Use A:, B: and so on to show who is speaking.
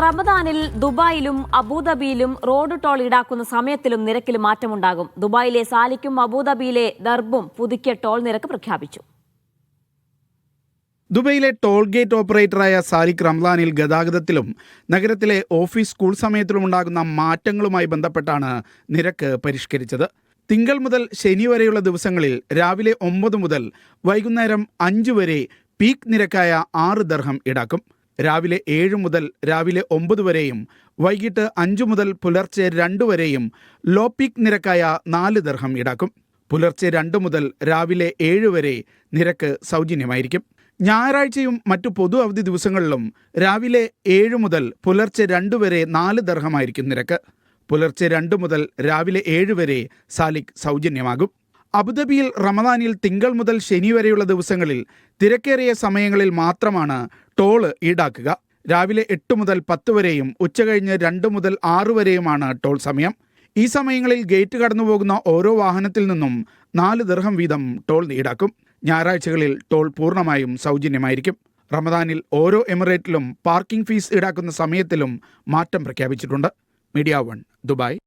A: റമദാനിൽ ദുബായിലും അബുദാബിയിലും road toll ഈടാക്കുന്ന സമയത്തിലും നിരക്കിലും മാറ്റമുണ്ടാകും. ദുബായിലെ സാലിക്കും അബുദാബിയിലെ ദർബും പുതുക്കിയ ടോൾ നിരക്ക് പ്രഖ്യാപിച്ചു.
B: ദുബൈയിലെ ടോൾ ഗേറ്റ് ഓപ്പറേറ്ററായ സാലിക് റംലാനിൽ ഗതാഗതത്തിലും നഗരത്തിലെ ഓഫീസ് സ്കൂൾ സമയത്തിലും ഉണ്ടാകുന്ന മാറ്റങ്ങളുമായി ബന്ധപ്പെട്ടാണ് നിരക്ക് പരിഷ്കരിച്ചത്. തിങ്കൾ മുതൽ ശനി വരെയുള്ള ദിവസങ്ങളിൽ രാവിലെ ഒമ്പത് മുതൽ വൈകുന്നേരം അഞ്ച് വരെ പീക്ക് നിരക്കായ ആറ് ദർഹം ഈടാക്കും. രാവിലെ ഏഴ് മുതൽ രാവിലെ ഒമ്പത് വരെയും വൈകിട്ട് അഞ്ചു മുതൽ പുലർച്ചെ രണ്ട് വരെയും ലോ പീക്ക് നിരക്കായ നാല് ദർഹം ഈടാക്കും. പുലർച്ചെ രണ്ട് മുതൽ രാവിലെ ഏഴ് വരെ നിരക്ക് സൗജന്യമായിരിക്കും. ഞായറാഴ്ചയും മറ്റു പൊതു അവധി ദിവസങ്ങളിലും രാവിലെ ഏഴ് മുതൽ പുലർച്ചെ രണ്ട് വരെ നാല് ദർഹമായിരിക്കും നിരക്ക്. പുലർച്ചെ രണ്ട് മുതൽ രാവിലെ ഏഴ് വരെ സാലിക് സൗജന്യമാകും. അബുദാബിയിൽ റമദാനിൽ തിങ്കൾ മുതൽ ശനി വരെയുള്ള ദിവസങ്ങളിൽ തിരക്കേറിയ സമയങ്ങളിൽ മാത്രമാണ് ടോൾ ഈടാക്കുക. രാവിലെ എട്ട് മുതൽ പത്ത് വരെയും ഉച്ചകഴിഞ്ഞ് രണ്ട് മുതൽ ആറ് വരെയുമാണ് ടോൾ സമയം. ഈ സമയങ്ങളിൽ ഗേറ്റ് കടന്നു പോകുന്ന ഓരോ വാഹനത്തിൽ നിന്നും നാല് ദർഹം വീതം ടോൾ ഈടാക്കും. ഞായറാഴ്ചകളിൽ ടോൾ പൂർണമായും സൗജന്യമായിരിക്കും. റമദാനിൽ ഓരോ എമിറേറ്റിലും പാർക്കിംഗ് ഫീസ് ഈടാക്കുന്ന സമയത്തിലും മാറ്റം പ്രഖ്യാപിച്ചിട്ടുണ്ട്. Media one Dubai.